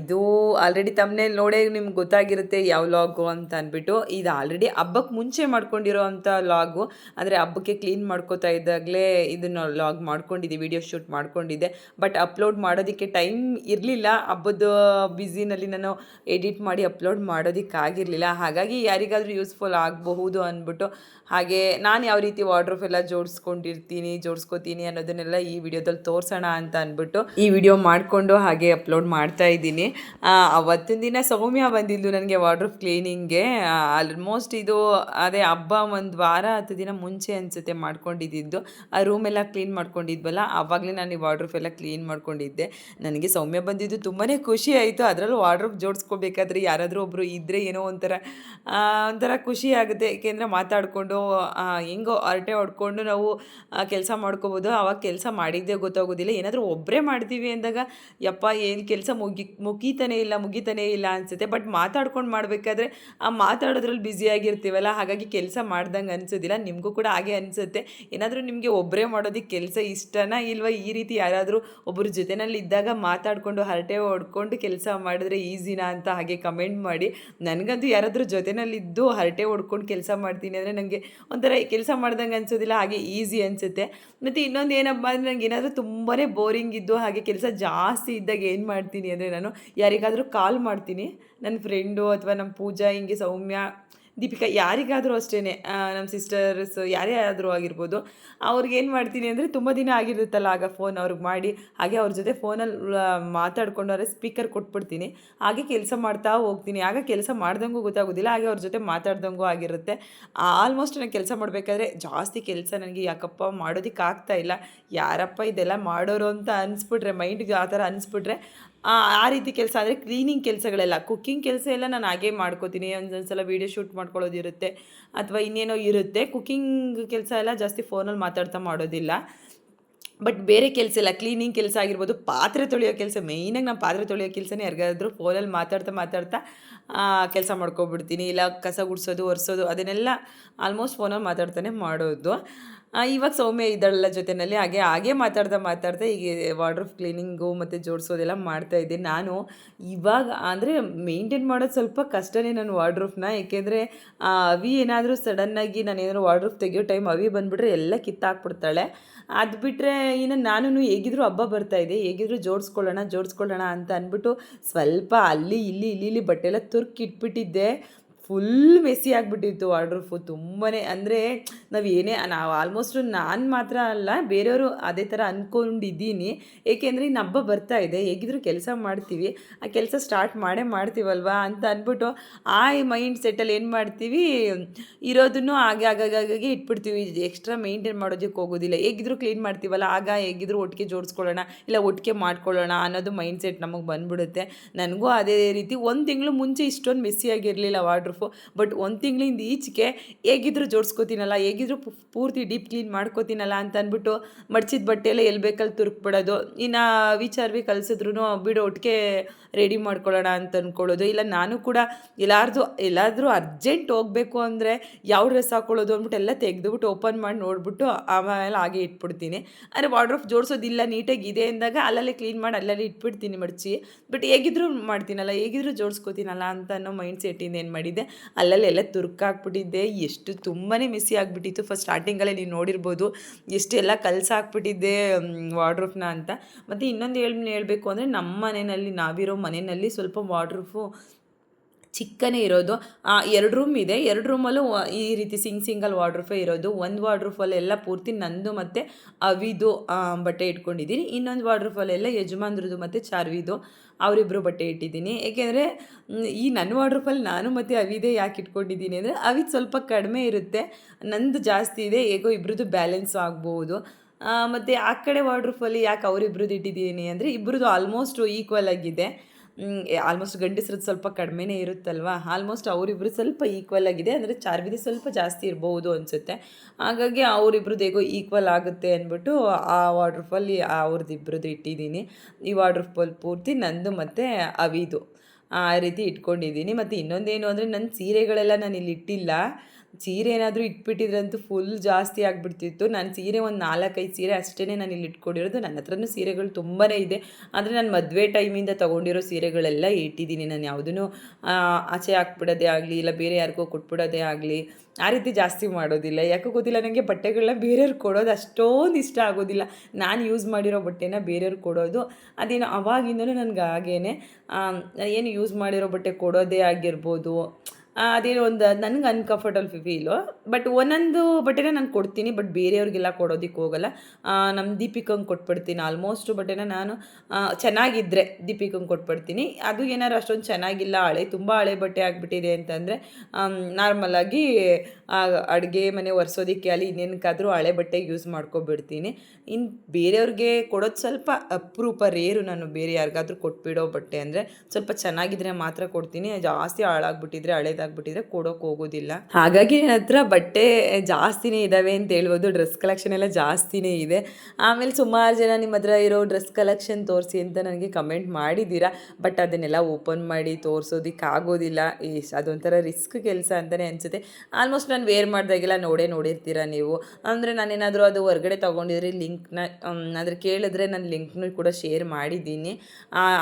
ಇದು ಆಲ್ರೆಡಿ ತಮ್ಮನೇ ನೋಡೇ ನಿಮ್ಗೆ ಗೊತ್ತಾಗಿರುತ್ತೆ ಯಾವ ಲಾಗು ಅಂತ ಅಂದ್ಬಿಟ್ಟು ಇದು ಆಲ್ರೆಡಿ ಹಬ್ಬಕ್ಕೆ ಮುಂಚೆ ಮಾಡ್ಕೊಂಡಿರೋ ಅಂಥ ಲಾಗು ಅಂದರೆ ಹಬ್ಬಕ್ಕೆ ಕ್ಲೀನ್ ಮಾಡ್ಕೋತಾ ಇದ್ದಾಗಲೇ ಇದನ್ನು ಲಾಗ್ ಮಾಡ್ಕೊಂಡಿದ್ದೆ ವಿಡಿಯೋ ಶೂಟ್ ಮಾಡ್ಕೊಂಡಿದ್ದೆ. ಬಟ್ ಅಪ್ಲೋಡ್ ಮಾಡೋದಕ್ಕೆ ಟೈಮ್ ಇರಲಿಲ್ಲ. ಹಬ್ಬದ ಬ್ಯುಸಿನಲ್ಲಿ ನಾನು ಎಡಿಟ್ ಮಾಡಿ ಅಪ್ಲೋಡ್ ಮಾಡೋದಕ್ಕಾಗಿರಲಿಲ್ಲ. ಹಾಗಾಗಿ ಯಾರಿಗಾದರೂ ಯೂಸ್ಫುಲ್ ಆಗಬಹುದು ಅಂದ್ಬಿಟ್ಟು ಹಾಗೆ ನಾನು ಯಾವ ರೀತಿ ವಾರ್ಡ್ರೋಫ್ ಎಲ್ಲ ಜೋಡಿಸ್ಕೊಂಡಿರ್ತೀನಿ, ಜೋಡಿಸ್ಕೋತೀನಿ ಅನ್ನೋದನ್ನೆಲ್ಲ ಈ ವಿಡಿಯೋದಲ್ಲಿ ತೋರಿಸೋಣ ಅಂತ ಅಂದ್ಬಿಟ್ಟು ಈ ವಿಡಿಯೋ ಮಾಡಿಕೊಂಡು ಹಾಗೆ ಅಪ್ಲೋಡ್ ಮಾಡ್ತಾ ಇದ್ದೀನಿ. ಅವತ್ತಿನ ದಿನ ಸೌಮ್ಯ ಬಂದಿದ್ದು ನನಗೆ ವಾರ್ಡ್ರೋಫ್ ಕ್ಲೀನಿಂಗ್ಗೆ ಆಲ್ಮೋಸ್ಟ್ ಇದು ಅದೇ ಹಬ್ಬ ಒಂದು ವಾರ, ಹತ್ತು ದಿನ ಮುಂಚೆ ಅನಿಸುತ್ತೆ ಮಾಡ್ಕೊಂಡಿದ್ದು. ಆ ರೂಮ್ ಎಲ್ಲ ಕ್ಲೀನ್ ಮಾಡ್ಕೊಂಡಿದ್ವಲ್ಲ ಆವಾಗಲೇ ನಾನು ಈ ವಾರ್ಡ್ರೋಬ್ ಎಲ್ಲ ಕ್ಲೀನ್ ಮಾಡ್ಕೊಂಡಿದ್ದೆ. ನನಗೆ ಸೌಮ್ಯ ಬಂದಿದ್ದು ತುಂಬಾ ಖುಷಿ ಆಯಿತು. ಅದರಲ್ಲೂ ವಾರ್ಡ್ರೋಬ್ ಜೋಡಿಸ್ಕೋಬೇಕಾದ್ರೆ ಯಾರಾದರೂ ಒಬ್ಬರು ಇದ್ದರೆ ಏನೋ ಒಂಥರ ಒಂಥರ ಖುಷಿ ಆಗುತ್ತೆ. ಏಕೆಂದರೆ ಮಾತಾಡಿಕೊಂಡು ಹೆಂಗೋ ಹರಟೆ ಹೊಡ್ಕೊಂಡು ನಾವು ಕೆಲಸ ಮಾಡ್ಕೋಬೋದು. ಆವಾಗ ಕೆಲಸ ಮಾಡಿದ್ದೇ ಗೊತ್ತಾಗೋದಿಲ್ಲ. ಏನಾದರೂ ಒಬ್ಬರೇ ಮಾಡ್ತೀವಿ ಅಂದಾಗ, ಯಪ್ಪ, ಏನು ಕೆಲಸ ಮುಗಿ ಮುಗೀತಾನೆ ಇಲ್ಲ, ಮುಗಿತಾನೇ ಇಲ್ಲ ಅನಿಸುತ್ತೆ. ಬಟ್ ಮಾತಾಡ್ಕೊಂಡು ಮಾಡಬೇಕಾದ್ರೆ ಆ ಮಾತಾಡೋದ್ರಲ್ಲಿ ಬ್ಯುಸಿಯಾಗಿರ್ತೀವಲ್ಲ ಹಾಗಾಗಿ ಕೆಲಸ ಮಾಡ್ದಂಗೆ ಅನಿಸೋದಿಲ್ಲ. ನಿಮಗೂ ಕೂಡ ಹಾಗೆ ಅನಿಸುತ್ತೆ. ಏನಾದರೂ ನಿಮಗೆ ಒಬ್ಬರೇ ಮಾಡೋದಕ್ಕೆ ಕೆಲಸ ಇಷ್ಟನಾ ಇಲ್ವ? ಈ ರೀತಿ ಯಾರಾದರೂ ಒಬ್ಬರ ಜೊತೆನಲ್ಲಿ ಇದ್ದಾಗ ಮಾತಾಡಿಕೊಂಡು, ಹರಟೆ ಹೊಡ್ಕೊಂಡು ಕೆಲಸ ಮಾಡಿದ್ರೆ ಈಸಿನಾ ಅಂತ ಹಾಗೆ ಕಮೆಂಟ್ ಮಾಡಿ. ನನಗಂತೂ ಯಾರಾದರೂ ಜೊತೆನಲ್ಲಿದ್ದು ಹರಟೆ ಹೊಡ್ಕೊಂಡು ಕೆಲಸ ಮಾಡ್ತೀನಿ ಅಂದರೆ ನನಗೆ ಒಂಥರ ಕೆಲಸ ಮಾಡ್ದಂಗೆ ಅನಿಸೋದಿಲ್ಲ, ಹಾಗೆ ಈಸಿ ಅನಿಸುತ್ತೆ. ಮತ್ತು ಇನ್ನೊಂದು ಏನಪ್ಪ ಅಂದರೆ ನನಗೆ ಏನಾದರೂ ತುಂಬಾ ಬೋರಿಂಗ್ ಇದ್ದು ಹಾಗೆ ಕೆಲಸ ಜಾಸ್ತಿ ಇದ್ದಾಗ ಏನು ಮಾಡ್ತೀನಿ ಅಂದರೆ ನಾನು ಯಾರಿಗಾದರೂ ಕಾಲ್ ಮಾಡ್ತೀನಿ. ನನ್ನ ಫ್ರೆಂಡು ಅಥವಾ ನಮ್ಮ ಪೂಜಾ, ಹಿಂಗೆ ಸೌಮ್ಯ, ದೀಪಿಕಾ ಯಾರಿಗಾದರೂ ಅಷ್ಟೇ ನಮ್ಮ ಸಿಸ್ಟರ್ಸ್ ಯಾರೇ ಆದರೂ ಆಗಿರ್ಬೋದು. ಅವ್ರಿಗೆ ಏನು ಮಾಡ್ತೀನಿ ಅಂದರೆ ತುಂಬ ದಿನ ಆಗಿರುತ್ತಲ್ಲ ಆಗ ಫೋನ್ ಅವ್ರಿಗೆ ಮಾಡಿ. ಹಾಗೆ ಅವ್ರ ಜೊತೆ ಫೋನಲ್ಲಿ ಮಾತಾಡ್ಕೊಂಡು ಅವರೇ ಸ್ಪೀಕರ್ ಕೊಟ್ಬಿಡ್ತೀನಿ. ಹಾಗೆ ಕೆಲಸ ಮಾಡ್ತಾ ಹೋಗ್ತೀನಿ. ಆಗ ಕೆಲಸ ಮಾಡ್ದಂಗೂ ಗೊತ್ತಾಗೋದಿಲ್ಲ. ಹಾಗೆ ಅವ್ರ ಜೊತೆ ಮಾತಾಡ್ದಂಗೂ ಆಗಿರುತ್ತೆ. ಆಲ್ಮೋಸ್ಟ್ ನಾನು ಕೆಲಸ ಮಾಡಬೇಕಾದ್ರೆ ಜಾಸ್ತಿ ಕೆಲಸ ನನಗೆ ಯಾಕಪ್ಪ ಮಾಡೋದಕ್ಕೆ ಆಗ್ತಾ ಇಲ್ಲ. ಯಾರಪ್ಪ ಇದೆಲ್ಲ ಮಾಡೋರು ಅಂತ ಅನಿಸ್ಬಿಟ್ರೆ ಮೈಂಡ್ಗೆ ಆ ಥರ ಅನಿಸ್ಬಿಟ್ರೆ ಆ ರೀತಿ ಕೆಲಸ ಅಂದರೆ ಕ್ಲೀನಿಂಗ್ ಕೆಲಸಗಳೆಲ್ಲ ಕುಕ್ಕಿಂಗ್ ಕೆಲಸ ಎಲ್ಲ ನಾನು ಹಾಗೇ ಮಾಡ್ಕೋತೀನಿ. ಒಂದೊಂದ್ಸಲ ವೀಡಿಯೋ ಶೂಟ್ ಮಾಡ್ಕೊಳ್ಳೋದಿರುತ್ತೆ ಅಥವಾ ಇನ್ನೇನೋ ಇರುತ್ತೆ. ಕುಕ್ಕಿಂಗ್ ಕೆಲಸ ಎಲ್ಲ ಜಾಸ್ತಿ ಫೋನಲ್ಲಿ ಮಾತಾಡ್ತಾ ಮಾಡೋದಿಲ್ಲ. ಬಟ್ ಬೇರೆ ಕೆಲಸ ಇಲ್ಲ. ಕ್ಲೀನಿಂಗ್ ಕೆಲಸ ಆಗಿರ್ಬೋದು, ಪಾತ್ರೆ ತೊಳೆಯೋ ಕೆಲಸ ಮೇಯ್ನಾಗಿ ನಾನು ಪಾತ್ರೆ ತೊಳೆಯೋ ಕೆಲಸನೇ ಯಾರಿಗಾದ್ರೂ ಫೋನಲ್ಲಿ ಮಾತಾಡ್ತಾ ಮಾತಾಡ್ತಾ ಕೆಲಸ ಮಾಡ್ಕೊಬಿಡ್ತೀನಿ. ಇಲ್ಲ ಕಸ ಗುಡಿಸೋದು, ಒರೆಸೋದು, ಅದನ್ನೆಲ್ಲ ಆಲ್ಮೋಸ್ಟ್ ಫೋನಲ್ಲಿ ಮಾತಾಡ್ತಾನೆ ಮಾಡೋದು. ಇವಾಗ ಸೌಮ್ಯ ಇದ್ದಾಳಲ್ಲ ಜೊತೆಯಲ್ಲಿ ಹಾಗೆ ಹಾಗೆ ಮಾತಾಡ್ತಾ ಮಾತಾಡ್ತಾ ಈಗ ವಾರ್ಡ್ರೋಫ್ ಕ್ಲೀನಿಂಗು ಮತ್ತು ಜೋಡಿಸೋದೆಲ್ಲ ಮಾಡ್ತಾ ಇದ್ದೆ. ನಾನು ಇವಾಗ ಅಂದರೆ ಮೇಂಟೈನ್ ಮಾಡೋದು ಸ್ವಲ್ಪ ಕಷ್ಟನೇ ನಾನು ವಾರ್ಡ್ರೋಫ್ನ ಏಕೆಂದರೆ ಅವಿ ಏನಾದರೂ ಸಡನ್ನಾಗಿ ನಾನು ಏನಾದರೂ ವಾರ್ಡ್ರೋಫ್ ತೆಗಿಯೋ ಟೈಮ್ ಅವಿ ಬಂದುಬಿಟ್ರೆ ಎಲ್ಲ ಕಿತ್ತಾಕ್ಬಿಡ್ತಾಳೆ. ಅದು ಬಿಟ್ಟರೆ ಇನ್ನು ನಾನು ಹೇಗಿದ್ರು ಹಬ್ಬ ಬರ್ತಾ ಇದೆ, ಹೇಗಿದ್ರು ಜೋಡಿಸ್ಕೊಳ್ಳೋಣ ಜೋಡಿಸ್ಕೊಳ್ಳೋಣ ಅಂತ ಅಂದ್ಬಿಟ್ಟು ಸ್ವಲ್ಪ ಅಲ್ಲಿ, ಇಲ್ಲಿ ಇಲ್ಲಿ ಇಲ್ಲಿ ಬಟ್ಟೆ ಎಲ್ಲ ತುರ್ಕಿ ಇಟ್ಬಿಟ್ಟಿದ್ದೆ. ಫುಲ್ ಮೆಸ್ಸಿ ಆಗಿಬಿಟ್ಟಿತ್ತು ವಾರ್ಡ್ರೋಫು ತುಂಬಾ ಅಂದರೆ ನಾವು ಏನೇ, ನಾವು ಆಲ್ಮೋಸ್ಟ್ ನಾನು ಮಾತ್ರ ಅಲ್ಲ, ಬೇರೆಯವರು ಅದೇ ಥರ ಅಂದ್ಕೊಂಡಿದ್ದೀನಿ ಏಕೆಂದರೆ ಇನ್ನು ಹಬ್ಬ ಬರ್ತಾ ಇದೆ, ಹೇಗಿದ್ರು ಕೆಲಸ ಮಾಡ್ತೀವಿ. ಆ ಕೆಲಸ ಸ್ಟಾರ್ಟ್ ಮಾಡೇ ಮಾಡ್ತೀವಲ್ವಾ ಅಂತ ಅಂದ್ಬಿಟ್ಟು ಆ ಮೈಂಡ್ ಸೆಟ್ಟಲ್ಲಿ ಏನು ಮಾಡ್ತೀವಿ? ಇರೋದನ್ನು ಹಾಗೆ ಆಗಾಗಾಗಿ ಇಟ್ಬಿಡ್ತೀವಿ. ಎಕ್ಸ್ಟ್ರಾ ಮೇಂಟೈನ್ ಮಾಡೋದಕ್ಕೆ ಹೋಗೋದಿಲ್ಲ. ಹೇಗಿದ್ರು ಕ್ಲೀನ್ ಮಾಡ್ತೀವಲ್ಲ, ಆಗ ಹೇಗಿದ್ರು ಒಟ್ಟಿಗೆ ಜೋಡಿಸ್ಕೊಳ್ಳೋಣ, ಇಲ್ಲ ಒಟ್ಟಿಗೆ ಮಾಡ್ಕೊಳ್ಳೋಣ ಅನ್ನೋದು ಮೈಂಡ್ ಸೆಟ್ ನಮಗೆ ಬಂದ್ಬಿಡುತ್ತೆ. ನನಗೂ ಅದೇ ರೀತಿ ಒಂದು ತಿಂಗಳು ಮುಂಚೆ ಇಷ್ಟೊಂದು ಮೆಸ್ಸಿಯಾಗಿರಲಿಲ್ಲ ವಾರ್ಡ್ರೂಫು ಬಟ್ ಒಂದು ತಿಂಗಳಿಂದ ಈಚೆಗೆ ಹೇಗಿದ್ರು ಜೋಡಿಸ್ಕೋತೀನಲ್ಲ, ಹೇಗಿದ್ರು ಪೂರ್ತಿ ಡೀಪ್ ಕ್ಲೀನ್ ಮಾಡ್ಕೋತೀನಲ್ಲ ಅಂತ ಅಂದ್ಬಿಟ್ಟು ಮಡ್ಚಿದ ಎಲ್ಲ ಎಲ್ಲಿ ಬೇಕಲ್ಲಿ ತುರುಕ್ಬಿಡೋದು. ಇನ್ನು ವಿಚಾರವಿ ಕಲಿಸಿದ್ರು ಬಿಡು, ಒಟ್ಟಿಗೆ ರೆಡಿ ಮಾಡ್ಕೊಳ್ಳೋಣ ಅಂತ ಅಂದ್ಕೊಳ್ಳೋದು ಇಲ್ಲ ನಾನು ಕೂಡ ಎಲ್ಲಾರ್ದು, ಎಲ್ಲಾದರೂ ಅರ್ಜೆಂಟ್ ಹೋಗಬೇಕು ಅಂದರೆ ಯಾವ ಡ್ರೆಸ್ ಹಾಕೊಳ್ಳೋದು ಅಂದ್ಬಿಟ್ಟು ಎಲ್ಲ ತೆಗೆದುಬಿಟ್ಟು ಓಪನ್ ಮಾಡಿ ನೋಡಿಬಿಟ್ಟು ಆಮೇಲೆ ಹಾಗೆ ಇಟ್ಬಿಡ್ತೀನಿ. ಅಂದರೆ ವಾರ್ಡ್ರೋಫ್ ಜೋಡಿಸೋದಿಲ್ಲ, ನೀಟಾಗಿ ಇದೆ ಅಂದಾಗ ಅಲ್ಲಲ್ಲೇ ಕ್ಲೀನ್ ಮಾಡಿ ಅಲ್ಲಲ್ಲಿ ಇಟ್ಬಿಡ್ತೀನಿ ಮಡಚಿ. ಬಟ್ ಹೇಗಿದ್ರು ಮಾಡ್ತೀನಲ್ಲ, ಹೇಗಿದ್ರು ಜೋಡಿಸ್ಕೋತೀನಲ್ಲ ಅಂತ ಅನ್ನೋ ಮೈಂಡ್ ಸೆಟ್ಟಿಂದ ಏನು ಮಾಡಿದ್ದೆ ಅಲ್ಲಲ್ಲೆಲ್ಲ ತುರ್ಕಾಕ್ಬಿಟ್ಟಿದ್ದೆ ಎಷ್ಟು ತುಂಬಾ ಮಿಸ್ಸಿ ಆಗಿಬಿಟ್ಟಿತ್ತು. ಫಸ್ಟ್ ಸ್ಟಾರ್ಟಿಂಗಲ್ಲೇ ನೀವು ನೋಡಿರ್ಬೋದು. ಎಷ್ಟೆಲ್ಲ ಕಲ್ಸಾಕ್ಬಿಟ್ಟಿದ್ದೆ ವಾರ್ಡ್ರೂಫ್ನ ಅಂತ. ಮತ್ತು ಇನ್ನೊಂದು ಹೇಳಿ, ಹೇಳಬೇಕು ಅಂದರೆ ನಮ್ಮ ಮನೆಯಲ್ಲಿ ನಾವಿರೋ ಮನೆಯಲ್ಲಿ ಸ್ವಲ್ಪ ವಾರ್ಡ್ರೂಫು ಚಿಕ್ಕನೇ ಇರೋದು. ಎರಡು ರೂಮ್ ಇದೆ. ಎರಡು ರೂಮಲ್ಲೂ ಈ ರೀತಿ ಸಿಂಗ್ ಸಿಂಗಲ್ ವಾರ್ಡ್ರೂಫೇ ಇರೋದು. ಒಂದು ವಾರ್ಡ್ರೂಫಲ್ಲೆಲ್ಲ ಪೂರ್ತಿ ನಂದು ಮತ್ತು ಅವಿದು ಬಟ್ಟೆ ಇಟ್ಕೊಂಡಿದ್ದೀನಿ. ಇನ್ನೊಂದು ವಾರ್ಡ್ರೂಫಲ್ಲೆಲ್ಲ ಯಜಮಾನ್ರದ್ದು ಮತ್ತು ಚಾರ್ವಿದು. ಅವರಿಬ್ಬರು ಬಟ್ಟೆ ಇಟ್ಟಿದ್ದೀನಿ. ಏಕೆಂದರೆ ಈ ನನ್ನ ವಾರ್ಡ್ರೂಫಲ್ಲಿ ನಾನು ಮತ್ತು ಅವಿದೆ ಯಾಕೆ ಇಟ್ಕೊಂಡಿದ್ದೀನಿ ಅಂದರೆ, ಅವಿದ್ ಸ್ವಲ್ಪ ಕಡಿಮೆ ಇರುತ್ತೆ. ನಂದು ಜಾಸ್ತಿ ಇದೆ. ಹೇಗೋ ಇಬ್ರದ್ದು ಬ್ಯಾಲೆನ್ಸ್ ಆಗ್ಬೋದು. ಮತ್ತು ಆ ಕಡೆ ವಾರ್ಡ್ರೂಫಲ್ಲಿ ಯಾಕೆ ಅವರಿಬ್ರದ್ದು ಇಟ್ಟಿದ್ದೀನಿ ಅಂದರೆ ಇಬ್ಬರದ್ದು ಆಲ್ಮೋಸ್ಟ್ ಈಕ್ವಲ್ ಆಗಿದೆ. ಆಲ್ಮೋಸ್ಟ್ ಗಂಡಸ್ರದ್ದು ಸ್ವಲ್ಪ ಕಡಿಮೆನೇ ಇರುತ್ತಲ್ವ? ಆಲ್ಮೋಸ್ಟ್ ಅವರಿಬ್ರು ಸ್ವಲ್ಪ ಈಕ್ವಲ್ ಆಗಿದೆ. ಅಂದರೆ ಚಾರ್ವಿದಿ ಸ್ವಲ್ಪ ಜಾಸ್ತಿ ಇರಬಹುದು ಅನಿಸುತ್ತೆ. ಹಾಗಾಗಿ ಅವರಿಬ್ರದ್ದು ಹೇಗೋ ಈಕ್ವಲ್ ಆಗುತ್ತೆ ಅಂದ್ಬಿಟ್ಟು ಆ ವಾರ್ಡ್ರೂಫಲ್ಲಿ ಅವ್ರದ್ದು ಇಬ್ಬರದ್ದು ಇಟ್ಟಿದ್ದೀನಿ. ಈ ವಾರ್ಡ್ರೂಫಲ್ಲಿ ಪೂರ್ತಿ ನಂದು ಮತ್ತು ಅವಿದು. ಆ ರೀತಿ ಇಟ್ಕೊಂಡಿದ್ದೀನಿ. ಮತ್ತು ಇನ್ನೊಂದೇನು ಅಂದರೆ ನನ್ನ ಸೀರೆಗಳೆಲ್ಲ ನಾನು ಇಲ್ಲಿ ಇಟ್ಟಿಲ್ಲ. ಸೀರೆ ಏನಾದರೂ ಇಟ್ಬಿಟ್ಟಿದ್ರಂತೂ ಫುಲ್ ಜಾಸ್ತಿ ಆಗಿಬಿಡ್ತಿತ್ತು. ನಾನು ಸೀರೆ ಒಂದು ನಾಲ್ಕೈದು ಸೀರೆ ಅಷ್ಟೇ ನಾನು ಇಲ್ಲಿ ಇಟ್ಕೊಂಡಿರೋದು. ನನ್ನ ಹತ್ರನೂ ಸೀರೆಗಳು ತುಂಬಾ ಇದೆ. ಆದರೆ ನಾನು ಮದುವೆ ಟೈಮಿಂದ ತೊಗೊಂಡಿರೋ ಸೀರೆಗಳೆಲ್ಲ ಇಟ್ಟಿದ್ದೀನಿ. ನಾನು ಯಾವುದೂ ಆಚೆ ಹಾಕ್ಬಿಡೋದೇ ಆಗಲಿ, ಇಲ್ಲ ಬೇರೆ ಯಾರಿಗೋ ಕೊಟ್ಬಿಡೋದೇ ಆಗಲಿ, ಆ ರೀತಿ ಜಾಸ್ತಿ ಮಾಡೋದಿಲ್ಲ. ಯಾಕೋ ಗೊತ್ತಿಲ್ಲ ನನಗೆ ಬಟ್ಟೆಗಳನ್ನ ಬೇರೆಯವ್ರು ಕೊಡೋದು ಅಷ್ಟೊಂದು ಇಷ್ಟ ಆಗೋದಿಲ್ಲ. ನಾನು ಯೂಸ್ ಮಾಡಿರೋ ಬಟ್ಟೆನ ಬೇರೆಯವ್ರು ಕೊಡೋದು. ಅದೇನು ಅವಾಗಿಂದನೂ ನನಗೆ ಹಾಗೇನೆ ಏನು ಯೂಸ್ ಮಾಡಿರೋ ಬಟ್ಟೆ ಕೊಡೋದೇ ಆಗಿರ್ಬೋದು. ಅದೇನೋ ಒಂದು, ನನಗೆ ಅನ್ಕಂಫರ್ಟಲ್ ಫೀಲು ಬಟ್ ಒಂದೊಂದು ಬಟ್ಟೆನ ನಾನು ಕೊಡ್ತೀನಿ ಬಟ್ ಬೇರೆಯವ್ರಿಗೆಲ್ಲ ಕೊಡೋದಕ್ಕೆ ಹೋಗಲ್ಲ. ನಮ್ಮ ದೀಪಿಕಂಗೆ ಕೊಟ್ಬಿಡ್ತೀನಿ ಆಲ್ಮೋಸ್ಟು ಬಟ್ಟೆನ ನಾನು ಚೆನ್ನಾಗಿದ್ದರೆ ದೀಪಿಕಂಗೆ ಕೊಟ್ಬಿಡ್ತೀನಿ. ಅದು ಏನಾದ್ರು ಅಷ್ಟೊಂದು ಚೆನ್ನಾಗಿಲ್ಲ, ಹಳೆ, ತುಂಬ ಹಳೆ ಬಟ್ಟೆ ಆಗಿಬಿಟ್ಟಿದೆ ಅಂತಂದರೆ ನಾರ್ಮಲಾಗಿ ಅಡುಗೆ ಮನೆ ಒರೆಸೋದಕ್ಕೆ ಅಲ್ಲಿ ಇನ್ನೇನಕ್ಕಾದರೂ ಹಳೆ ಬಟ್ಟೆ ಯೂಸ್ ಮಾಡ್ಕೊಬಿಡ್ತೀನಿ. ಇನ್ನು ಬೇರೆಯವ್ರಿಗೆ ಕೊಡೋದು ಸ್ವಲ್ಪ ಅಪರೂಪ ರೇರು ನಾನು ಬೇರೆ ಯಾರಿಗಾದ್ರೂ ಕೊಟ್ಬಿಡೋ ಬಟ್ಟೆ ಅಂದರೆ ಸ್ವಲ್ಪ ಚೆನ್ನಾಗಿದ್ರೆ ಮಾತ್ರ ಕೊಡ್ತೀನಿ. ಜಾಸ್ತಿ ಹಾಳಾಗ್ಬಿಟ್ಟಿದ್ರೆ ಹಳೇದಾಗ್ಬಿಟ್ಟಿದ್ರೆ ಕೊಡೋಕೆ ಹೋಗೋದಿಲ್ಲ. ಹಾಗಾಗಿ ನನ್ನ ಹತ್ರ ಬಟ್ಟೆ ಜಾಸ್ತಿನೇ ಇದ್ದಾವೆ ಅಂತ ಹೇಳ್ಬೋದು, ಡ್ರೆಸ್ ಕಲೆಕ್ಷನ್ ಎಲ್ಲ ಜಾಸ್ತಿನೇ ಇದೆ. ಆಮೇಲೆ ಸುಮಾರು ಜನ ನಿಮ್ಮ ಹತ್ರ ಇರೋ ಡ್ರೆಸ್ ಕಲೆಕ್ಷನ್ ತೋರಿಸಿ ಅಂತ ನನಗೆ ಕಮೆಂಟ್ ಮಾಡಿದ್ದೀರಾ? ಬಟ್ ಅದನ್ನೆಲ್ಲ ಓಪನ್ ಮಾಡಿ ತೋರಿಸೋದಿಕ್ಕೆ ಆಗೋದಿಲ್ಲ. ಅದೊಂಥರ ರಿಸ್ಕ್ ಕೆಲಸ ಅಂತಲೇ ಅನಿಸುತ್ತೆ. ಆಲ್ಮೋಸ್ಟ್ ನಾನು ವೇರ್ ಮಾಡಿದಾಗೆಲ್ಲ ನೋಡೇ ನೋಡಿರ್ತೀರ ನೀವು? ಅಂದರೆ ನಾನೇನಾದರೂ ಅದು ಹೊರಗಡೆ ತೊಗೊಂಡಿದ್ರೆ ಲಿಂಕ್ನ ಅದ್ರ ಕೇಳಿದ್ರೆ ನಾನು ಲಿಂಕ್ನು ಕೂಡ ಶೇರ್ ಮಾಡಿದ್ದೀನಿ.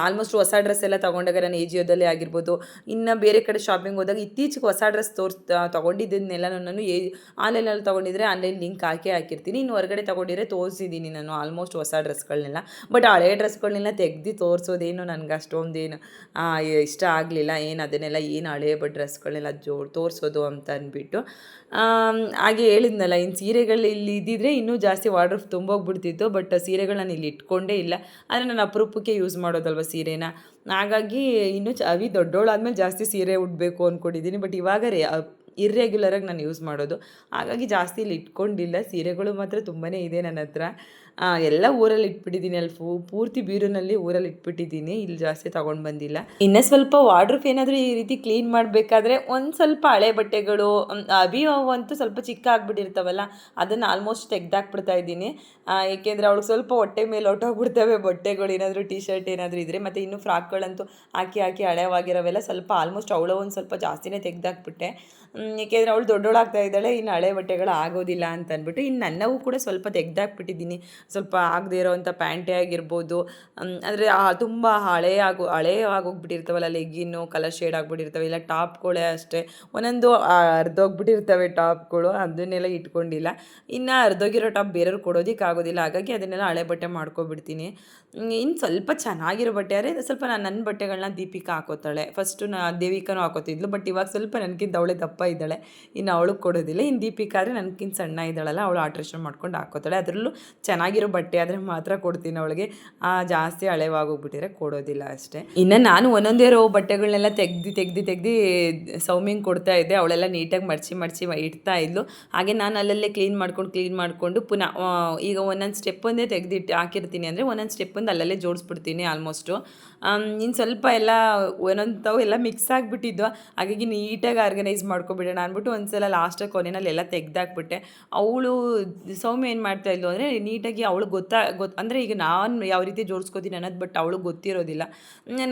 ಆಲ್ಮೋಸ್ಟ್ ಹೊಸ ಡ್ರೆಸ್ ಎಲ್ಲ ತೊಗೊಂಡಾಗ ನಾನು ಏಜಿಯೋದಲ್ಲಿ ಆಗಿರ್ಬೋದು, ಇನ್ನು ಬೇರೆ ಕಡೆ ಶಾಪಿಂಗ್ ಹೋದಾಗ ಇತ್ತೀಚೆಗೆ ಹೊಸ ಡ್ರೆಸ್ ತೋರ್ಸ್ ತೊಗೊಂಡಿದ್ದನ್ನೆಲ್ಲ ನಾನು ಏ ಆನ್ಲೈನಲ್ಲಿ ತೊಗೊಂಡಿದ್ರೆ ಆನ್ಲೈನ್ ಲಿಂಕ್ ಹಾಕಿ ಹಾಕಿರ್ತೀನಿ. ಇನ್ನು ಹೊರಗಡೆ ತೊಗೊಂಡಿದ್ರೆ ತೋರಿಸಿದ್ದೀನಿ ನಾನು ಆಲ್ಮೋಸ್ಟ್ ಹೊಸ ಡ್ರೆಸ್ಗಳನ್ನೆಲ್ಲ. ಬಟ್ ಹಳೆ ಡ್ರೆಸ್ಗಳನ್ನೆಲ್ಲ ತೆಗ್ದು ತೋರಿಸೋದೇನು ನನಗೆ ಅಷ್ಟೊಂದೇನು ಇಷ್ಟ ಆಗಲಿಲ್ಲ. ಏನು ಅದನ್ನೆಲ್ಲ ಏನು ಹಳೆ ಬಟ್ ಡ್ರೆಸ್ಗಳನ್ನೆಲ್ಲ ಜೋ, ತೋರಿಸೋದು ಅಂತ ಅಂದ್ಬಿಟ್ಟು. ಹಾಗೆ ಹೇಳಿದ್ನಲ್ಲ, ಇನ್ನು ಸೀರೆಗಳು ಇಲ್ಲಿ ಇದ್ದಿದ್ರೆ ಇನ್ನೂ ಜಾಸ್ತಿ ವಾರ್ಡ್ರಫ್ ತುಂಬೋಗ್ಬಿಡ್ತಿತ್ತು. ಬಟ್ ಸೀರೆಗಳು ನಾನು ಇಲ್ಲಿ ಇಟ್ಕೊಂಡೇ ಇಲ್ಲ. ಆದರೆ ನಾನು ಅಪರೂಪಕ್ಕೆ ಯೂಸ್ ಮಾಡೋದಲ್ವ ಸೀರೆನ? ಹಾಗಾಗಿ ಇನ್ನೂ ಚ ಅವಿ ದೊಡ್ಡೋಳಾದ್ಮೇಲೆ ಜಾಸ್ತಿ ಸೀರೆ ಉಡಬೇಕು ಅಂದ್ಕೊಂಡಿದ್ದೀನಿ ಬಟ್ ಇವಾಗ ರೇ ಇರ್ರೆಗ್ಯುಲರಾಗಿ ನಾನು ಯೂಸ್ ಮಾಡೋದು. ಹಾಗಾಗಿ ಜಾಸ್ತಿ ಇಲ್ಲಿ ಇಟ್ಕೊಂಡಿಲ್ಲ. ಸೀರೆಗಳು ಮಾತ್ರ ತುಂಬಾ ಇದೆ ನನ್ನ ಹತ್ರ. ಎಲ್ಲ ಊರಲ್ಲಿ ಇಟ್ಬಿಟ್ಟಿದ್ದೀನಿ ಅಲ್ಲಿ ಫೂ ಪೂರ್ತಿ ಬೀರೂನಲ್ಲಿ ಊರಲ್ಲಿ ಇಟ್ಬಿಟ್ಟಿದ್ದೀನಿ ಇಲ್ಲಿ ಜಾಸ್ತಿ ತೊಗೊಂಡು ಬಂದಿಲ್ಲ. ಇನ್ನೂ ಸ್ವಲ್ಪ ವಾರ್ಡ್ರೂಫ್ ಏನಾದರೂ ಈ ರೀತಿ ಕ್ಲೀನ್ ಮಾಡಬೇಕಾದ್ರೆ ಒಂದು ಸ್ವಲ್ಪ ಹಳೆ ಬಟ್ಟೆಗಳು ಮ್, ಅಭಿ ಅವು ಅಂತೂ ಸ್ವಲ್ಪ ಚಿಕ್ಕ ಆಗಿಬಿಟ್ಟಿರ್ತಾವಲ್ಲ ಅದನ್ನು ಆಲ್ಮೋಸ್ಟ್ ತೆಗ್ದಾಕ್ಬಿಡ್ತಾ ಇದ್ದೀನಿ. ಏಕೆಂದರೆ ಅವಳು ಸ್ವಲ್ಪ ಹೊಟ್ಟೆ ಮೇಲೆ ಹೊಟ್ಟೋಗ್ಬಿಡ್ತವೆ ಬಟ್ಟೆಗಳು ಏನಾದರೂ ಟಿ ಶರ್ಟ್ ಏನಾದರೂ ಇದ್ದರೆ ಮತ್ತು ಇನ್ನೂ ಫ್ರಾಕ್ಗಳಂತೂ ಹಾಕಿ ಹಾಕಿ ಹಳೆವಾಗಿರೋವೆಲ್ಲ ಸ್ವಲ್ಪ ಆಲ್ಮೋಸ್ಟ್ ಅವಳ ಒಂದು ಸ್ವಲ್ಪ ಜಾಸ್ತಿನೇ ತೆಗ್ದಾಕ್ಬಿಟ್ಟೆ. ಏಕೆಂದರೆ ಅವಳು ದೊಡ್ಡವಳಾಗ್ತಾ ಇದ್ದಾಳೆ ಇನ್ನು ಹಳೆ ಬಟ್ಟೆಗಳು ಆಗೋದಿಲ್ಲ ಅಂತ ಅಂದ್ಬಿಟ್ಟು ಇನ್ನು ನನ್ನವು ಕೂಡ ಸ್ವಲ್ಪ ತೆಗ್ದಾಕ್ಬಿಟ್ಟಿದ್ದೀನಿ. ಸ್ವಲ್ಪ ಆಗದೇ ಇರೋವಂಥ ಪ್ಯಾಂಟೇ ಆಗಿರ್ಬೋದು. ಅಂದರೆ ತುಂಬ ಹಳೆ ಆಗು, ಹಳೆ ಆಗೋಗ್ಬಿಟ್ಟಿರ್ತವಲ್ಲ ಲೆಗ್ಗಿನ್ನು, ಕಲರ್ ಶೇಡ್ ಆಗಿಬಿಟ್ಟಿರ್ತವೆ, ಇಲ್ಲ ಟಾಪ್ಗಳೇ ಅಷ್ಟೇ. ಒಂದೊಂದು ಅರ್ಧೋಗ್ಬಿಟ್ಟಿರ್ತವೆ ಟಾಪ್ಗಳು, ಅದನ್ನೆಲ್ಲ ಇಟ್ಕೊಂಡಿಲ್ಲ. ಇನ್ನು ಅರ್ಧೋಗಿರೋ ಟಾಪ್ ಬೇರೆಯವ್ರು ಕೊಡೋದಕ್ಕೆ ಆಗೋದಿಲ್ಲ ಹಾಗಾಗಿ ಅದನ್ನೆಲ್ಲ ಹಳೆ ಬಟ್ಟೆ ಮಾಡ್ಕೊಬಿಡ್ತೀನಿ. ಇನ್ನು ಸ್ವಲ್ಪ ಚೆನ್ನಾಗಿರೋ ಬಟ್ಟೆ, ಆದರೆ ಸ್ವಲ್ಪ ನಾನು ನನ್ನ ಬಟ್ಟೆಗಳನ್ನ ದೀಪಿಕಾ ಹಾಕೋತಾಳೆ. ಫಸ್ಟು ನಾ ದೇವಿಕಾನೂ ಹಾಕೋತಿದ್ಲು, ಬಟ್ ಇವಾಗ ಸ್ವಲ್ಪ ನನಗಿಂತ ಅವಳೆ ದಪ್ಪ ಇದ್ದಾಳೆ. ಇನ್ನು ಅವಳು ಕೊಡೋದಿಲ್ಲ. ಇನ್ನು ದೀಪಿಕಾ ಆದರೆ ನನಗಿಂತ ಸಣ್ಣ ಇದ್ದಾಳಲ್ಲ, ಅವಳು ಆಲ್ಟ್ರೇಷನ್ ಮಾಡ್ಕೊಂಡು ಹಾಕೋತಾಳೆ. ಅದರಲ್ಲೂ ಚೆನ್ನಾಗಿರೋ ಬಟ್ಟೆ ಆದರೆ ಮಾತ್ರ ಕೊಡ್ತೀನಿ ಅವಳಿಗೆ. ಜಾಸ್ತಿ ಹಳೆವಾಗೋಗ್ಬಿಟ್ಟಿದ್ರೆ ಕೊಡೋದಿಲ್ಲ ಅಷ್ಟೇ. ಇನ್ನು ನಾನು ಒಂದೊಂದೇ ರೋ ಬಟ್ಟೆಗಳನ್ನೆಲ್ಲ ತೆಗ್ದು ತೆಗ್ದು ತೆಗ್ದು ಸೌಮಿಂಗ್ ಕೊಡ್ತಾ ಇದ್ದೆ. ಅವಳೆಲ್ಲ ನೀಟಾಗಿ ಮರ್ಚಿ ಮರ್ಚಿ ಮ- ಇಡ್ತಾ ಇದ್ಲು. ಹಾಗೆ ನಾನು ಅಲ್ಲಲ್ಲೇ ಕ್ಲೀನ್ ಮಾಡ್ಕೊಂಡು ಕ್ಲೀನ್ ಮಾಡಿಕೊಂಡು ಪುನಃ ಈಗ ಒಂದೊಂದು ಸ್ಟೆಪ್ ಒಂದೇ ತೆಗೆದಿಟ್ಟು ಹಾಕಿರ್ತೀನಿ ಅಂದರೆ ಒಂದೊಂದು ಸ್ಟೆಪ್ ಒಂದು ಅಲ್ಲಲ್ಲೇ ಜೋಡಿಸ್ಬಿಡ್ತೀನಿ ಆಲ್ಮೋಸ್ಟು ಇನ್ನು ಸ್ವಲ್ಪ ಎಲ್ಲ ಒಂದೊಂದು ಎಲ್ಲ ಮಿಕ್ಸ್ ಆಗಿಬಿಟ್ಟಿದ್ದು ಹಾಗಾಗಿ ನೀಟಾಗಿ ಆರ್ಗನೈಸ್ ಮಾಡ್ಕೊಬಿಡೋಣ ಅಂದ್ಬಿಟ್ಟು ಒಂದ್ಸಲ ಲಾಸ್ಟಾಗಿ ಕೊನೆಯಲ್ಲಿ ಎಲ್ಲ ತೆಗ್ದಾಕ್ಬಿಟ್ಟೆ. ಅವಳು ಸೌಮ್ಯ ಏನು ಮಾಡ್ತಾ ಇದ್ಲು ಅಂದರೆ ನೀಟಾಗಿ ಅವಳು ಗೊತ್ತಾ ಗೊತ್ತು ಅಂದರೆ ಈಗ ನಾನು ಯಾವ ರೀತಿ ಜೋಡಿಸ್ಕೋತೀನಿ ಅನ್ನೋದು ಬಟ್ ಅವಳು ಗೊತ್ತಿರೋದಿಲ್ಲ.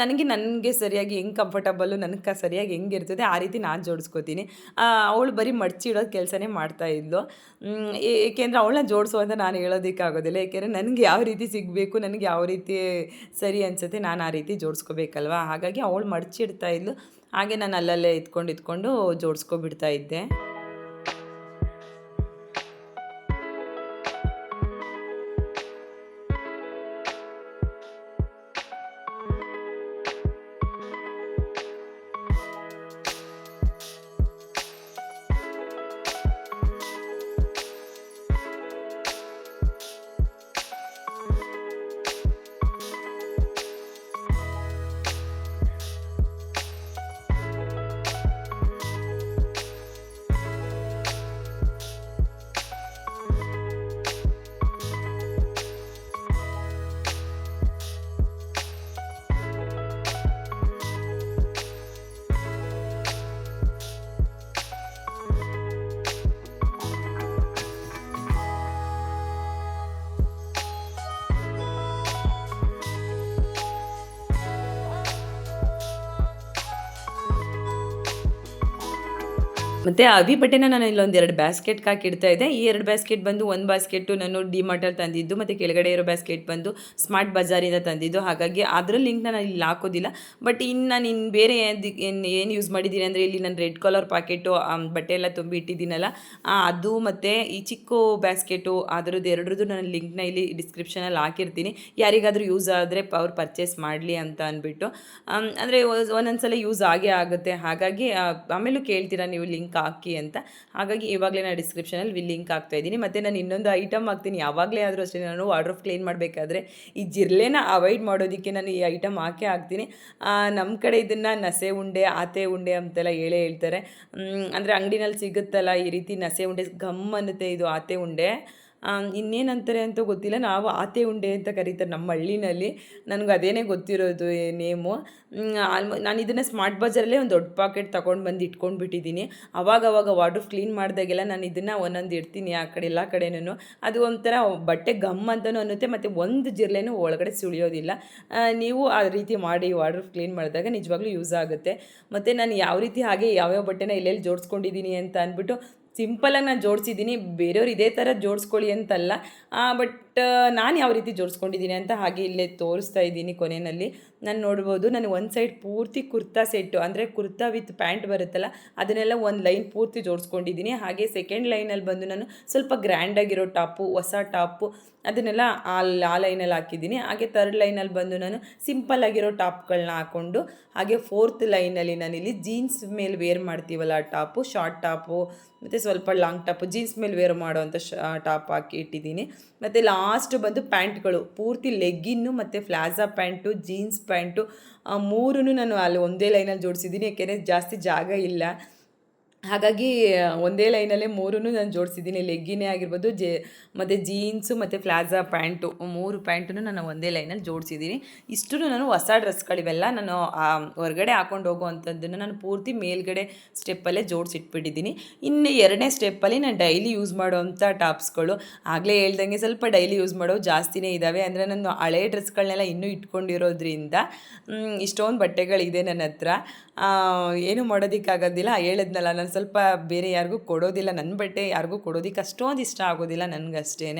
ನನಗೆ ನನಗೆ ಸರಿಯಾಗಿ ಹೆಂಗೆ ಕಂಫರ್ಟಬಲ್ಲು ನನಗೆ ಸರಿಯಾಗಿ ಹೆಂಗಿರ್ತದೆ ಆ ರೀತಿ ನಾನು ಜೋಡಿಸ್ಕೋತೀನಿ. ಅವಳು ಬರೀ ಮಡ್ಚಿಡೋದು ಕೆಲಸನೇ ಮಾಡ್ತಾ ಇದ್ಲು. ಏಕೆಂದರೆ ಅವಳನ್ನ ಜೋಡಿಸೋ ಅಂತ ನಾನು ಹೇಳೋದಕ್ಕೆ ಆಗೋದಿಲ್ಲ. ಏಕೆಂದರೆ ನನಗೆ ಯಾವ ರೀತಿ ಸಿಗಬೇಕು, ನನಗೆ ಯಾವ ರೀತಿ ಸರಿ ಅನಿಸುತ್ತೆ ನಾನು ಆ ರೀತಿ ಜೋಡಿಸ್ಕೋಬೇಕಲ್ವ? ಹಾಗಾಗಿ ಅವಳು ಮಡ್ಚಿಡ್ತಾ ಇದ್ಲು. ಹಾಗೆ ನಾನು ಅಲ್ಲಲ್ಲೇ ಇದ್ಕೊಂಡು ಇದ್ಕೊಂಡು ಜೋಡಿಸ್ಕೊಬಿಡ್ತಾ ಇದ್ದೆ. ಮತ್ತು ಅವಿ ಬಟ್ಟೆನ ನಾನು ಇಲ್ಲೊಂದು ಎರಡು ಬ್ಯಾಸ್ಕೆಟ್ ಹಾಕಿ ಇಡ್ತಾ ಇದ್ದೆ. ಈ ಎರಡು ಬ್ಯಾಸ್ಕೆಟ್ ಬಂದು ಒಂದು ಬ್ಯಾಸ್ಕೆಟು ನಾನು ಡಿಮಾರ್ಟಲ್ಲಿ ತಂದಿದ್ದು, ಮತ್ತು ಕೆಳಗಡೆ ಇರೋ ಬ್ಯಾಸ್ಕೆಟ್ ಬಂದು ಸ್ಮಾರ್ಟ್ ಬಜಾರಿಂದ ತಂದಿದ್ದು. ಹಾಗಾಗಿ ಅದರ ಲಿಂಕ್ ನಾನು ಇಲ್ಲಿ ಹಾಕೋದಿಲ್ಲ. ಬಟ್ ಇನ್ನು ನಾನು ಇನ್ನು ಬೇರೆ ಏನು ಯೂಸ್ ಮಾಡಿದ್ದೀನಿ ಅಂದರೆ ಇಲ್ಲಿ ನಾನು ರೆಡ್ ಕಲರ್ ಪ್ಯಾಕೆಟು ಬಟ್ಟೆ ಎಲ್ಲ ತುಂಬಿ ಇಟ್ಟಿದ್ದೀನಲ್ಲ ಅದು ಮತ್ತು ಈ ಚಿಕ್ಕ ಬ್ಯಾಸ್ಕೆಟು ಅದರದ್ದು ಎರಡರದ್ದು ನಾನು ಲಿಂಕ್ನ ಇಲ್ಲಿ ಡಿಸ್ಕ್ರಿಪ್ಷನಲ್ಲಿ ಹಾಕಿರ್ತೀನಿ. ಯಾರಿಗಾದರೂ ಯೂಸ್ ಆದರೆ ಅವ್ರು ಪರ್ಚೇಸ್ ಮಾಡಲಿ ಅಂತ ಅಂದ್ಬಿಟ್ಟು ಅಂದರೆ ಒಂದೊಂದು ಸಲ ಯೂಸ್ ಆಗೇ ಆಗುತ್ತೆ. ಹಾಗಾಗಿ ಆಮೇಲೂ ಕೇಳ್ತೀರಾ ನೀವು ಲಿಂಕ್ ಹಾಕಿ ಅಂತ. ಹಾಗಾಗಿ ಇವಾಗಲೇ ನಾನು ಡಿಸ್ಕ್ರಿಪ್ಷನಲ್ಲಿ ಲಿಂಕ್ ಹಾಕ್ತಾ ಇದ್ದೀನಿ. ಮತ್ತು ನಾನು ಇನ್ನೊಂದು ಐಟಮ್ ಹಾಕ್ತೀನಿ. ಯಾವಾಗಲೇ ಆದರೂ ಅಷ್ಟೇ ನಾನು ವಾರ್ಡ್ರೋಫ್ ಕ್ಲೀನ್ ಮಾಡಬೇಕಾದ್ರೆ ಈ ಜಿರ್ಲೆನ ಅವಾಯ್ಡ್ ಮಾಡೋದಕ್ಕೆ ನಾನು ಈ ಐಟಮ್ ಹಾಕೇ ಹಾಕ್ತೀನಿ. ನಮ್ಮ ಕಡೆ ಇದನ್ನು ನಸೆ ಉಂಡೆ, ಆತೆ ಉಂಡೆ ಅಂತೆಲ್ಲ ಹೇಳೇ ಹೇಳ್ತಾರೆ. ಅಂದರೆ ಅಂಗಡಿನಲ್ಲಿ ಸಿಗುತ್ತಲ್ಲ ಈ ರೀತಿ ನಸೆ ಉಂಡೆ. ಗಮ್ ಅನ್ನುತ್ತೆ ಇದು ಆತೆ ಉಂಡೆ. ಇನ್ನೇನಂತಾರೆ ಅಂತ ಗೊತ್ತಿಲ್ಲ. ನಾವು ಆತೆ ಉಂಡೆ ಅಂತ ಕರೀತಾರೆ ನಮ್ಮ ಹಳ್ಳಿನಲ್ಲಿ. ನನಗೆ ಅದೇನೇ ಗೊತ್ತಿರೋದು ನೇಮು. ಆಲ್ಮೋ, ನಾನು ಇದನ್ನು ಸ್ಮಾರ್ಟ್ ಬಜಾರಲ್ಲೇ ಒಂದು ದೊಡ್ಡ ಪಾಕೆಟ್ ತೊಗೊಂಡು ಬಂದು ಇಟ್ಕೊಂಡು ಬಿಟ್ಟಿದ್ದೀನಿ ಅವಾಗ ಅವಾಗ ವಾಟರ್ ಕ್ಲೀನ್ ಮಾಡಿದಾಗೆಲ್ಲ ನಾನು ಇದನ್ನು ಒಂದೊಂದು ಇಡ್ತೀನಿ ಆ ಕಡೆ, ಎಲ್ಲ ಕಡೆನೂ ಅದು ಒಂಥರ ಬಟ್ಟೆ ಗಮ್ ಅಂತಲೂ ಅನ್ನುತ್ತೆ, ಮತ್ತು ಒಂದು ಜಿರ್ಲೆನೂ ಒಳಗಡೆ ಸುಳಿಯೋದಿಲ್ಲ. ನೀವು ಆ ರೀತಿ ಮಾಡಿ ವಾಟರ್ ಕ್ಲೀನ್ ಮಾಡಿದಾಗ ನಿಜವಾಗ್ಲೂ ಯೂಸ್ ಆಗುತ್ತೆ. ಮತ್ತು ನಾನು ಯಾವ ರೀತಿ ಹಾಗೆ ಯಾವ್ಯಾವ ಬಟ್ಟೆನ ಎಲ್ಲೆಲ್ಲಿ ಜೋಡಿಸ್ಕೊಂಡಿದ್ದೀನಿ ಅಂತ ಅಂದ್ಬಿಟ್ಟು ಸಿಂಪಲಾಗಿ ನಾನು ಜೋಡಿಸಿದ್ದೀನಿ ಬೇರೆಯವ್ರು ಇದೇ ಥರ ಜೋಡಿಸ್ಕೊಳ್ಳಿ ಅಂತಲ್ಲ. ಬಟ್ ನಾನು ಯಾವ ರೀತಿ ಜೋಡಿಸ್ಕೊಂಡಿದ್ದೀನಿ ಅಂತ ಹಾಗೆ ಇಲ್ಲೇ ತೋರಿಸ್ತಾ ಇದ್ದೀನಿ ಕೊನೆಯಲ್ಲಿ. ನಾನು ನೋಡ್ಬೋದು ನನಗೆ ಒಂದು ಸೈಡ್ ಪೂರ್ತಿ ಕುರ್ತಾ ಸೆಟ್ಟು ಅಂದರೆ ಕುರ್ತಾ ವಿತ್ ಪ್ಯಾಂಟ್ ಬರುತ್ತಲ್ಲ, ಅದನ್ನೆಲ್ಲ ಒಂದು ಲೈನ್ ಪೂರ್ತಿ ಜೋಡಿಸ್ಕೊಂಡಿದ್ದೀನಿ. ಹಾಗೆ ಸೆಕೆಂಡ್ ಲೈನಲ್ಲಿ ಬಂದು ನಾನು ಸ್ವಲ್ಪ ಗ್ರ್ಯಾಂಡಾಗಿರೋ ಟಾಪು, ಹೊಸ ಟಾಪು, ಅದನ್ನೆಲ್ಲ ಆ ಆ ಲೈನಲ್ಲಿ ಹಾಕಿದ್ದೀನಿ. ಹಾಗೆ ತರ್ಡ್ ಲೈನಲ್ಲಿ ಬಂದು ನಾನು ಸಿಂಪಲ್ ಆಗಿರೋ ಟಾಪ್ಗಳನ್ನ ಹಾಕ್ಕೊಂಡು ಹಾಗೆ ಫೋರ್ತ್ ಲೈನಲ್ಲಿ ನಾನಿಲ್ಲಿ ಜೀನ್ಸ್ ಮೇಲೆ ವೇರ್ ಮಾಡ್ತೀವಲ್ಲ ಆ ಟಾಪು ಶಾರ್ಟ್ ಟಾಪು, ಮತ್ತು ಸ್ವಲ್ಪ ಲಾಂಗ್ ಟಾಪು ಜೀನ್ಸ್ ಮೇಲೆ ವೇರ್ ಮಾಡೋವಂಥ ಶ, ಟಾಪ್ ಹಾಕಿ ಇಟ್ಟಿದ್ದೀನಿ. ಮತ್ತು ಲಾಸ್ಟ್ ಬಂದು ಪ್ಯಾಂಟ್ಗಳು. ಪೂರ್ತಿ ಲೆಗ್ಗಿನ್ನು ಮತ್ತು ಫ್ಲಾಜಾ ಪ್ಯಾಂಟು, ಜೀನ್ಸ್ ಪ್ಯಾಂಟು ಮೂರೂ ನಾನು ಅಲ್ಲಿ ಒಂದೇ ಲೈನಲ್ಲಿ ಜೋಡಿಸಿದ್ದೀನಿ. ಯಾಕೆಂದರೆ ಜಾಸ್ತಿ ಜಾಗ ಇಲ್ಲ. ಹಾಗಾಗಿ, ಒಂದೇ ಲೈನಲ್ಲೇ ಮೂರೂ ನಾನು ಜೋಡಿಸಿದ್ದೀನಿ. ಲೆಗ್ಗಿನೇ ಆಗಿರ್ಬೋದು, ಜೆ, ಮತ್ತು ಜೀನ್ಸು, ಮತ್ತು ಪ್ಲಾಜಾ ಪ್ಯಾಂಟು, ಮೂರು ಪ್ಯಾಂಟೂ ನಾನು ಒಂದೇ ಲೈನಲ್ಲಿ ಜೋಡಿಸಿದ್ದೀನಿ. ಇಷ್ಟು ನಾನು ಹೊಸ ಡ್ರೆಸ್ಗಳಿವೆಲ್ಲ ನಾನು ಹೊರಗಡೆ ಹಾಕೊಂಡು ಹೋಗುವಂಥದ್ದನ್ನು ನಾನು ಪೂರ್ತಿ ಮೇಲ್ಗಡೆ ಸ್ಟೆಪ್ಪಲ್ಲೇ ಜೋಡಿಸಿಟ್ಬಿಟ್ಟಿದ್ದೀನಿ. ಇನ್ನು ಎರಡನೇ ಸ್ಟೆಪ್ಪಲ್ಲಿ ನಾನು ಡೈಲಿ ಯೂಸ್ ಮಾಡೋವಂಥ ಟಾಪ್ಸ್ಗಳು. ಆಗಲೇ ಹೇಳ್ದಂಗೆ ಸ್ವಲ್ಪ ಡೈಲಿ ಯೂಸ್ ಮಾಡೋ ಜಾಸ್ತಿನೇ ಇದ್ದಾವೆ ಅಂದರೆ ನಾನು ಹಳೆ ಡ್ರೆಸ್ಗಳನ್ನೆಲ್ಲ ಇನ್ನೂ ಇಟ್ಕೊಂಡಿರೋದ್ರಿಂದ ಇಷ್ಟೊಂದು ಬಟ್ಟೆಗಳಿದೆ ನನ್ನ ಹತ್ರ ಏನು ಮಾಡೋದಕ್ಕಾಗೋದಿಲ್ಲ. ಹೇಳಿದ್ನಲ್ಲ, ನಾನು ಸ್ವಲ್ಪ ಬೇರೆ ಯಾರಿಗೂ ಕೊಡೋದಿಲ್ಲ. ನನ್ನ ಬಟ್ಟೆ ಯಾರಿಗೂ ಕೊಡೋದಿಕ್ಕೆ ಅಷ್ಟೊಂದು ಇಷ್ಟ ಆಗೋದಿಲ್ಲ ನನಗಷ್ಟೇ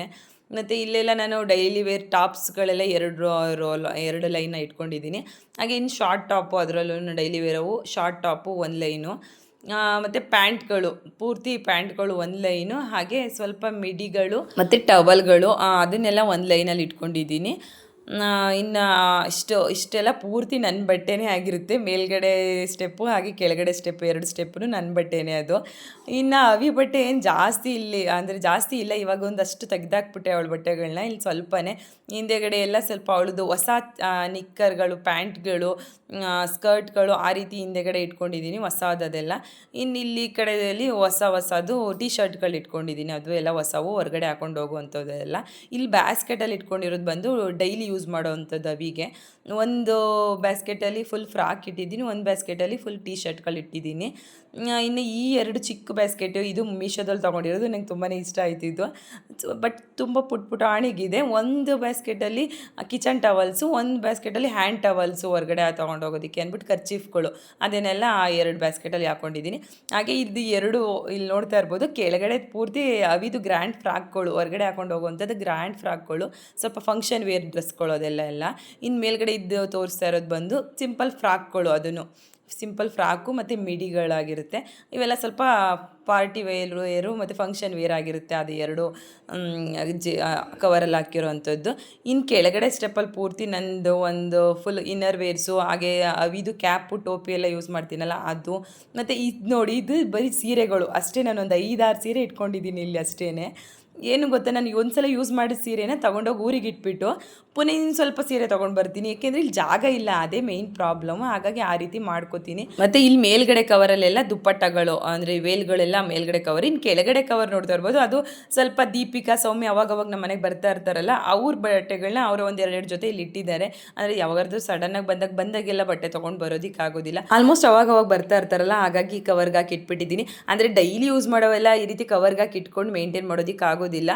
ಮತ್ತು ಇಲ್ಲೆಲ್ಲ ನಾನು ಡೈಲಿ ವೇರ್ ಟಾಪ್ಸ್ಗಳೆಲ್ಲ ಎರಡು ರೋಲ್ ಎರಡು ಲೈನ ಇಟ್ಕೊಂಡಿದ್ದೀನಿ. ಹಾಗೆ ಇನ್ನು ಶಾರ್ಟ್ ಟಾಪು ಅದರಲ್ಲೂ ಡೈಲಿ ವೇರವು ಶಾರ್ಟ್ ಟಾಪು ಒಂದು ಲೈನು ಮತ್ತು ಪ್ಯಾಂಟ್ಗಳು ಪೂರ್ತಿ ಪ್ಯಾಂಟ್ಗಳು ಒಂದು ಲೈನು ಹಾಗೆ ಸ್ವಲ್ಪ ಮಿಡಿಗಳು ಮತ್ತು ಟವಲ್ಗಳು ಅದನ್ನೆಲ್ಲ ಒಂದು ಲೈನಲ್ಲಿ ಇಟ್ಕೊಂಡಿದ್ದೀನಿ. ಇನ್ನು ಇಷ್ಟು, ಇಷ್ಟೆಲ್ಲ ಪೂರ್ತಿ ನನ್ನ ಬಟ್ಟೆನೇ ಆಗಿರುತ್ತೆ. ಮೇಲ್ಗಡೆ ಸ್ಟೆಪ್ಪು ಹಾಗೆ ಕೆಳಗಡೆ ಸ್ಟೆಪ್ ಎರಡು ಸ್ಟೆಪ್ಪು ನನ್ನ ಬಟ್ಟೆನೇ ಅದು. ಇನ್ನು ಅವಿ ಬಟ್ಟೆ ಏನು ಜಾಸ್ತಿ ಇಲ್ಲಿ, ಅಂದರೆ ಜಾಸ್ತಿ ಇಲ್ಲ. ಇವಾಗ ಒಂದಷ್ಟು ತೆಗೆದಾಕ್ಬಿಟ್ಟೆ ಅವಳ ಬಟ್ಟೆಗಳನ್ನ ಇಲ್ಲಿ ಸ್ವಲ್ಪನೇ. ಹಿಂದೆಗಡೆ ಎಲ್ಲ ಸ್ವಲ್ಪ ಅವಳದು ಹೊಸ ನಿಕ್ಕರ್ಗಳು, ಪ್ಯಾಂಟ್ಗಳು ಸ್ಕರ್ಟ್ಗಳು ಆ ರೀತಿ ಹಿಂದೆಗಡೆ ಇಟ್ಕೊಂಡಿದ್ದೀನಿ ಹೊಸದೆಲ್ಲ ಇನ್ನು ಇಲ್ಲಿ ಕಡೆಯಲ್ಲಿ ಹೊಸ ಹೊಸದು ಟಿ ಶರ್ಟ್ಗಳು ಇಟ್ಕೊಂಡಿದ್ದೀನಿ ಅದು ಎಲ್ಲ ಹೊಸವು ಹೊರಗಡೆ ಹಾಕೊಂಡು ಹೋಗುವಂಥದ್ದೆಲ್ಲ. ಇಲ್ಲಿ ಬ್ಯಾಸ್ಕೆಟಲ್ಲಿ ಇಟ್ಕೊಂಡಿರೋದು ಬಂದು ಡೈಲಿ ಯೂಸ್ ಮಾಡೋವಂಥದ್ದು ಅವಿಗೆ. ಒಂದು ಬ್ಯಾಸ್ಕೆಟಲ್ಲಿ ಫುಲ್ ಫ್ರಾಕ್ ಇಟ್ಟಿದ್ದೀನಿ, ಒಂದು ಬ್ಯಾಸ್ಕೆಟಲ್ಲಿ ಫುಲ್ ಟೀ ಶರ್ಟ್ಗಳು ಇಟ್ಟಿದ್ದೀನಿ. ಇನ್ನು ಈ ಎರಡು ಚಿಕ್ಕ ಬ್ಯಾಸ್ಕೆಟು ಇದು ಮೀಶೋದಲ್ಲಿ ತೊಗೊಂಡಿರೋದು, ನಂಗೆ ತುಂಬಾ ಇಷ್ಟ ಆಯ್ತಿದ್ದು. ಬಟ್ ತುಂಬ ಪುಟ್ ಪುಟಾಣಿಗಿದೆ ಒಂದು ಬ್ಯಾಸ್ಕೆಟಲ್ಲಿ ಕಿಚನ್ ಟವಲ್ಸು ಒಂದು ಬ್ಯಾಸ್ಕೆಟಲ್ಲಿ ಹ್ಯಾಂಡ್ ಟವಲ್ಸು ಹೊರಗಡೆ ತೊಗೊಂಡೋಗೋದಕ್ಕೆ ಅಂದ್ಬಿಟ್ಟು ಖರ್ಚೀಫ್ಗಳು ಅದನ್ನೆಲ್ಲ ಆ ಎರಡು ಬ್ಯಾಸ್ಕೆಟಲ್ಲಿ ಹಾಕ್ಕೊಂಡಿದ್ದೀನಿ ಹಾಗೆ ಇದು ಎರಡು ಇಲ್ಲಿ ನೋಡ್ತಾ ಇರ್ಬೋದು, ಕೆಳಗಡೆ ಪೂರ್ತಿ ಅವಿದು ಗ್ರ್ಯಾಂಡ್ ಫ್ರಾಕ್ಗಳು ಹೊರಗಡೆ ಹಾಕೊಂಡು ಹೋಗುವಂಥದ್ದು ಗ್ರ್ಯಾಂಡ್ ಫ್ರಾಕ್ಗಳು ಸ್ವಲ್ಪ ಫಂಕ್ಷನ್ ವೇರ್ ಡ್ರೆಸ್ಗಳು ಅದೆಲ್ಲ ಎಲ್ಲ ಇನ್ನು ಮೇಲ್ಗಡೆ ಇದ್ದು ತೋರಿಸ್ತಾ ಇರೋದು ಬಂದು ಸಿಂಪಲ್ ಫ್ರಾಕ್ಗಳು ಅದನ್ನು. ಸಿಂಪಲ್ ಫ್ರಾಕು ಮತ್ತು ಮಿಡಿಗಳಾಗಿರುತ್ತೆ. ಇವೆಲ್ಲ ಸ್ವಲ್ಪ ಪಾರ್ಟಿ ವೇರ್, ವೇರು ಮತ್ತು ಫಂಕ್ಷನ್ ವೇರ್ ಆಗಿರುತ್ತೆ ಅದು ಎರಡು. ಜಿ ಕವರಲ್ಲಿ ಹಾಕಿರೋ ಅಂಥದ್ದು ಇನ್ನು ಕೆಳಗಡೆ ಸ್ಟೆಪ್ಪಲ್ಲಿ ಪೂರ್ತಿ ನಂದು ಒಂದು ಫುಲ್ ಇನ್ನರ್ ವೇರ್ಸು ಹಾಗೆ ಅವಿದು ಕ್ಯಾಪು, ಟೋಪಿ ಎಲ್ಲ ಯೂಸ್ ಮಾಡ್ತೀನಲ್ಲ ಅದು. ಮತ್ತು ಇದು ನೋಡಿ, ಇದು ಬರೀ ಸೀರೆಗಳು. ಅಷ್ಟೇ ನಾನು ಒಂದು ಐದಾರು ಸೀರೆ ಇಟ್ಕೊಂಡಿದ್ದೀನಿ ಇಲ್ಲಿ ಅಷ್ಟೇ ಏನು ಗೊತ್ತಾ, ನಾನು ಒಂದು ಸಲ ಯೂಸ್ ಮಾಡಿದ ಸೀರೆನ ತೊಗೊಂಡೋಗಿ ಊರಿಗೆ ಇಟ್ಬಿಟ್ಟು ಪುನಃ ಇನ್ನು ಸ್ವಲ್ಪ ಸೀರೆ ತೊಗೊಂಡು ಬರ್ತೀನಿ. ಯಾಕೆಂದ್ರೆ ಇಲ್ಲಿ ಜಾಗ ಇಲ್ಲ, ಅದೇ ಮೇಯ್ನ್ ಪ್ರಾಬ್ಲಮ್ ಹಾಗಾಗಿ ಆ ರೀತಿ ಮಾಡ್ಕೋತೀನಿ. ಮತ್ತು ಇಲ್ಲಿ ಮೇಲ್ಗಡೆ ಕವರಲ್ಲೆಲ್ಲ ದುಪ್ಪಟ್ಟಗಳು, ಅಂದರೆ ವೇಲ್ಗಳೆಲ್ಲ ಮೇಲ್ಗಡೆ ಕವರ್ ಇನ್ನು ಕೆಳಗಡೆ ಕವರ್ ನೋಡ್ತಾ ಇರ್ಬೋದು. ಅದು ಸ್ವಲ್ಪ ದೀಪಿಕಾ, ಸೌಮ್ಯ ಅವಾಗ ಅವಾಗ ನಮ್ಮ ಮನೆಗೆ ಬರ್ತಾ ಇರ್ತಾರಲ್ಲ, ಅವ್ರ ಬಟ್ಟೆಗಳನ್ನ ಅವರ ಒಂದು ಎರಡೆರಡು ಜೊತೆ ಇಲ್ಲಿ ಇಟ್ಟಿದ್ದಾರೆ. ಅಂದರೆ ಯಾವಾಗಾದ್ರೂ ಸಡನ್ನಾಗಿ ಬಂದಾಗ, ಬಂದಾಗೆಲ್ಲ ಬಟ್ಟೆ ತೊಗೊಂಡು ಬರೋದಕ್ಕಾಗೋದಿಲ್ಲ ಆಲ್ಮೋಸ್ಟ್ ಅವಾಗ ಬರ್ತಾ ಇರ್ತಾರಲ್ಲ, ಹಾಗಾಗಿ ಕವರ್ಗೆ ಹಾಕಿ ಇಟ್ಬಿಟ್ಟಿದ್ದೀನಿ. ಅಂದರೆ ಡೈಲಿ ಯೂಸ್ ಮಾಡೋವೆಲ್ಲ ಈ ರೀತಿ ಕವರ್ಗೆ ಹಾಕಿ ಇಟ್ಕೊಂಡು ಮೇಂಟೈನ್ ಮಾಡೋದಕ್ಕಾಗೋದಿಲ್ಲ ಆಗೋದಿಲ್ಲ.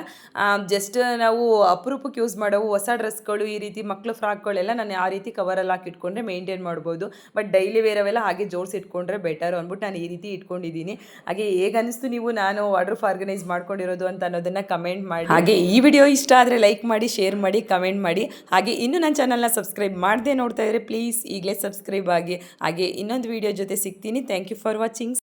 ಜಸ್ಟ್ ನಾವು ಅಪರೂಪಕ್ಕೆ ಯೂಸ್ ಮಾಡೋ ಹೊಸ ಡ್ರೆಸ್ಗಳು ಈ ರೀತಿ ಮಕ್ಕಳು ಫ್ರಾಕ್ಗಳೆಲ್ಲ ನಾನು ಆ ರೀತಿ ಕವರಲ್ಲಿ ಹಾಕಿ ಇಟ್ಕೊಂಡ್ರೆ ಮೇಂಟೈನ್ ಮಾಡ್ಬೋದು. ಬಟ್ ಡೈಲಿ ವೇರ್ ಅವೆಲ್ಲ ಹಾಗೆ ಜೋಡಿಸಿ ಇಟ್ಕೊಂಡ್ರೆ ಬೆಟರ್ ಅಂದ್ಬಿಟ್ಟು ನಾನು ಈ ರೀತಿ ಇಟ್ಕೊಂಡಿದ್ದೀನಿ. ಹಾಗೆ ಹೇಗೆ ಅನಿಸ್ತು ನೀವು, ನಾನು ವಾರ್ಡ್ರೂಫ್ ಆರ್ಗನೈಸ್ ಮಾಡ್ಕೊಂಡಿರೋದು ಅಂತ ಅನ್ನೋದನ್ನ ಕಮೆಂಟ್ ಮಾಡಿ. ಹಾಗೆ ಈ ವಿಡಿಯೋ ಇಷ್ಟ ಆದರೆ ಲೈಕ್ ಮಾಡಿ ಶೇರ್ ಮಾಡಿ ಕಮೆಂಟ್ ಮಾಡಿ. ಹಾಗೆ ಇನ್ನೂ ನನ್ನ ಚಾನಲ್ನ ಸಬ್ಸ್ಕ್ರೈಬ್ ಮಾಡದೆ ನೋಡ್ತಾ ಇದ್ರೆ ಪ್ಲೀಸ್ ಈಗಲೇ ಸಬ್ಸ್ಕ್ರೈಬ್ ಆಗಿ. ಹಾಗೆ ಇನ್ನೊಂದು ವಿಡಿಯೋ ಜೊತೆ ಸಿಗ್ತೀನಿ. Thank you for watching